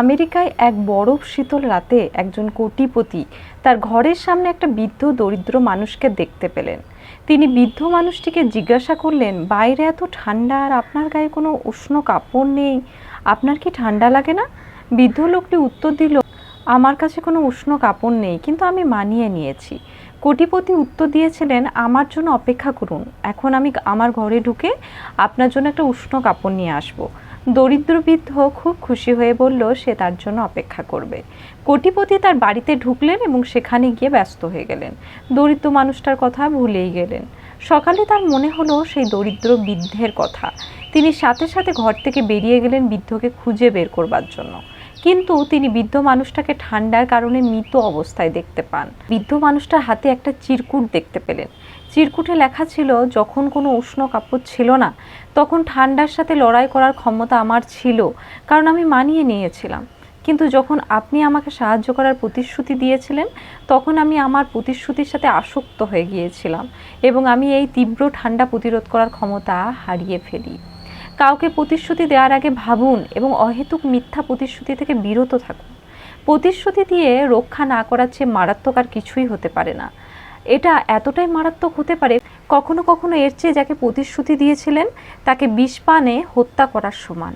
আমেরিকায় এক বরফ শীতল রাতে একজন কোটিপতি তার ঘরের সামনে একটা বৃদ্ধ দরিদ্র মানুষকে দেখতে পেলেন। তিনি বৃদ্ধ মানুষটিকে জিজ্ঞাসা করলেন, বাইরে এত ঠান্ডা আর আপনার গায়ে কোনো উষ্ণ কাপড় নেই? আপনার কি ঠান্ডা লাগে না? বৃদ্ধ লোকটি উত্তর দিল, আমার কাছে কোনো উষ্ণ কাপড় নেই, কিন্তু আমি মানিয়ে নিয়েছি। কোটিপতি উত্তর দিয়েছিলেন, আমার জন্য অপেক্ষা করুন। এখন আমি আমার ঘরে ঢুকে আপনার জন্য একটা উষ্ণ কাপড় নিয়ে আসব। দরিদ্র বৃদ্ধ খুব খুশি হয়ে বলল, সে তার জন্য অপেক্ষা করবে। কোটিপতি তার বাড়িতে ঢুকলেন এবং সেখানে গিয়ে ব্যস্ত হয়ে গেলেন। দরিদ্র মানুষটার কথা ভুলেই গেলেন। সকালে তার মনে হলো সেই দরিদ্র বৃদ্ধের কথা। তিনি সাথে সাথে ঘর থেকে বেরিয়ে গেলেন বৃদ্ধকে খুঁজে বের করবার জন্য। কিন্তু তিনি বৃদ্ধ মানুষটাকে ঠান্ডার কারণে মৃত অবস্থায় দেখতে পান। বৃদ্ধ মানুষটার হাতে একটা চিরকুট দেখতে পেলেন। চিরকুটে লেখা ছিল, যখন কোনো উষ্ণ কাপড় ছিল না, তখন ঠান্ডার সাথে লড়াই করার ক্ষমতা আমার ছিল, কারণ আমি মানিয়ে নিয়েছিলাম। কিন্তু যখন আপনি আমাকে সাহায্য করার প্রতিশ্রুতি দিয়েছিলেন, তখন আমি আমার প্রতিশ্রুতির সাথে আসক্ত হয়ে গিয়েছিলাম এবং আমি এই তীব্র ঠান্ডা প্রতিরোধ করার ক্ষমতা হারিয়ে ফেলি। কাউকে প্রতিশ্রুতি দেওয়ার আগে ভাবুন এবং অহেতুক মিথ্যা প্রতিশ্রুতি থেকে বিরত থাকুন। প্রতিশ্রুতি দিয়ে রক্ষা না করার চেয়ে মারাত্মক আর কিছুই হতে পারে না। এটা এতটাই মারাত্মক হতে পারে, কখনো কখনো এর চেয়ে যাকে প্রতিশ্রুতি দিয়েছিলেন, তাকে বিষ পানে হত্যা করার সমান।